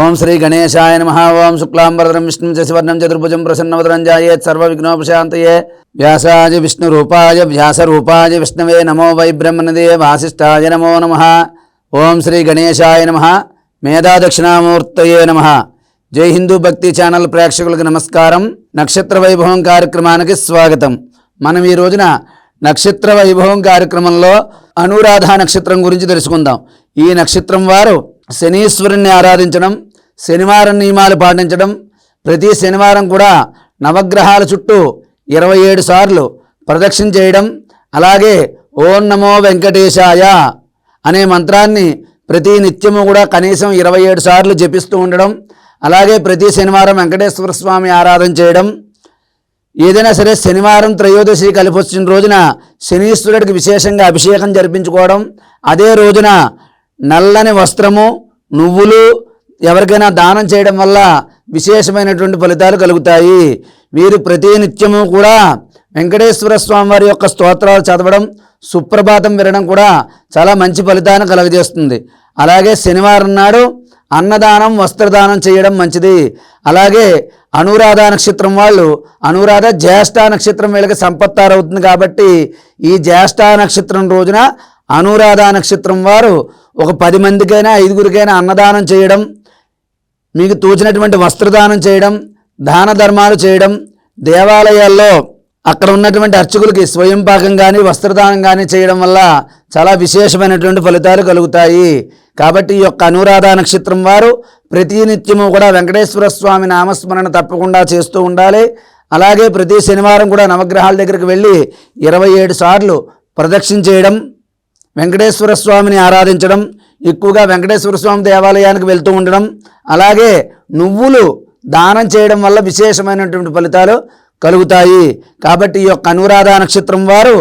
ఓం శ్రీ గణేశాయ నమ. ఓం శుక్లాంబరధరం విష్ణు శశివర్ణం చతుర్భుజం ప్రసన్నవదరం జాయేత్ సర్వ విఘ్నోపశాంతయే వ్యాసాయ విష్ణురూపాయ వ్యాసరూపాయ విష్ణవే నమో వై బ్రహ్మణదే వాసిష్ఠాయ నమో నమ. ఓం శ్రీ గణేశాయ నమ. మేధా దక్షిణామూర్తయే నమ. జై హిందూ భక్తి ఛానల్ ప్రేక్షకులకు నమస్కారం. నక్షత్ర వైభవం కార్యక్రమానికి స్వాగతం. మనం ఈ రోజున నక్షత్ర వైభవం కార్యక్రమంలో అనురాధ నక్షత్రం గురించి తెలుసుకుందాం. ఈ నక్షత్రం వారు శనీశ్వరుణ్ణి ఆరాధించడం శనివారం నియమాలు పాటించడం ప్రతి శనివారం కూడా నవగ్రహాల చుట్టూ ఇరవై ఏడు సార్లు ప్రదక్షిణ చేయడం అలాగే ఓం నమో వెంకటేశాయ అనే మంత్రాన్ని ప్రతి నిత్యము కూడా కనీసం ఇరవై ఏడు సార్లు జపిస్తూ ఉండడం అలాగే ప్రతి శనివారం వెంకటేశ్వర స్వామి ఆరాధన చేయడం. ఏదైనా సరే శనివారం త్రయోదశి కలిపి వచ్చిన రోజున శనీశ్వరుడికి విశేషంగా అభిషేకం జరిపించుకోవడం అదే రోజున నల్లని వస్త్రము నువ్వులు ఎవరికైనా దానం చేయడం వల్ల విశేషమైనటువంటి ఫలితాలు కలుగుతాయి. వీరు ప్రతి నిత్యము కూడా వెంకటేశ్వర స్వామి వారి యొక్క స్తోత్రాలు చదవడం సుప్రభాతం వినడం కూడా చాలా మంచి ఫలితాన్ని కలుగజేస్తుంది. అలాగే శనివారం నాడు అన్నదానం వస్త్రదానం చేయడం మంచిది. అలాగే అనురాధ నక్షత్రం వాళ్ళు అనురాధ జ్యేష్ఠ నక్షత్రం వీళ్ళకి సంపత్తారు అవుతుంది కాబట్టి ఈ జ్యేష్ఠ నక్షత్రం రోజున అనురాధ నక్షత్రం వారు ఒక పది మందికైనా ఐదుగురికైనా అన్నదానం చేయడం మీకు తోచినటువంటి వస్త్రదానం చేయడం దాన ధర్మాలు చేయడం దేవాలయాల్లో అక్కడ ఉన్నటువంటి అర్చకులకి స్వయం పాకం కానీ వస్త్రదానం కానీ చేయడం వల్ల చాలా విశేషమైనటువంటి ఫలితాలు కలుగుతాయి. కాబట్టి ఈ యొక్క అనురాధ నక్షత్రం వారు ప్రతి నిత్యము కూడా వెంకటేశ్వర స్వామి నామస్మరణ తప్పకుండా చేస్తూ ఉండాలి. అలాగే ప్రతి శనివారం కూడా నవగ్రహాల దగ్గరికి వెళ్ళి ఇరవై ఏడు సార్లు ప్రదక్షిణ చేయడం వెంకటేశ్వర స్వామిని ఆరాధించడం ఎక్కువగా వెంకటేశ్వర స్వామి దేవాలయానికి వెళ్తూ ఉండడం అలాగే నువ్వులు దానం చేయడం వల్ల విశేషమైనటువంటి ఫలితాలు కలుగుతాయి. కాబట్టి ఈ యొక్క అనురాధ నక్షత్రం వారు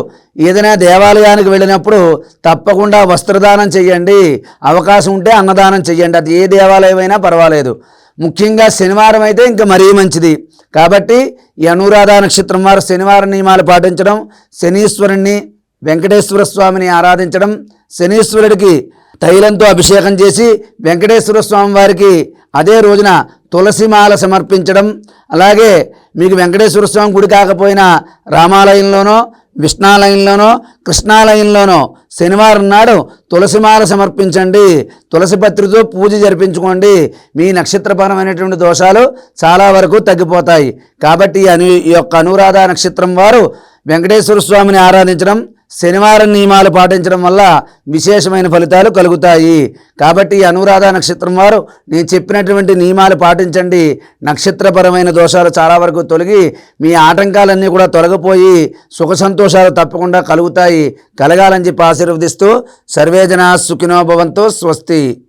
ఏదైనా దేవాలయానికి వెళ్ళినప్పుడు తప్పకుండా వస్త్రదానం చేయండి. అవకాశం ఉంటే అన్నదానం చేయండి. అది ఏ దేవాలయం అయినా పర్వాలేదు. ముఖ్యంగా శనివారం అయితే ఇంకా మరీ మంచిది. కాబట్టి ఈ అనురాధ నక్షత్రం వారు శనివారం నియమాలు పాటించడం శనీశ్వరుణ్ణి వెంకటేశ్వర స్వామిని ఆరాధించడం శనీశ్వరుడికి తైలంతో అభిషేకం చేసి వెంకటేశ్వర స్వామి వారికి అదే రోజున తులసిమాల సమర్పించడం అలాగే మీకు వెంకటేశ్వర స్వామి గుడి కాకపోయినా రామాలయంలోనో విష్ణాలయంలోనో కృష్ణాలయంలోనో శనివారం నాడు తులసిమాల సమర్పించండి. తులసి పత్రితో పూజ జరిపించుకోండి. మీ నక్షత్రపరమైనటువంటి దోషాలు చాలా వరకు తగ్గిపోతాయి. కాబట్టి అను ఈ యొక్క అనురాధ నక్షత్రం వారు వెంకటేశ్వర స్వామిని ఆరాధించడం శనివారం నియమాలు పాటించడం వల్ల విశేషమైన ఫలితాలు కలుగుతాయి. కాబట్టి అనురాధ నక్షత్రం వారు నేను చెప్పినటువంటి నియమాలు పాటించండి. నక్షత్రపరమైన దోషాలు చాలా వరకు తొలగి మీ ఆటంకాలన్నీ కూడా తొలగిపోయి సుఖ సంతోషాలు తప్పకుండా కలుగుతాయి. కలగాలని చెప్పి ఆశీర్వదిస్తూ సర్వేజన సుఖినోభవంతో స్వస్తి.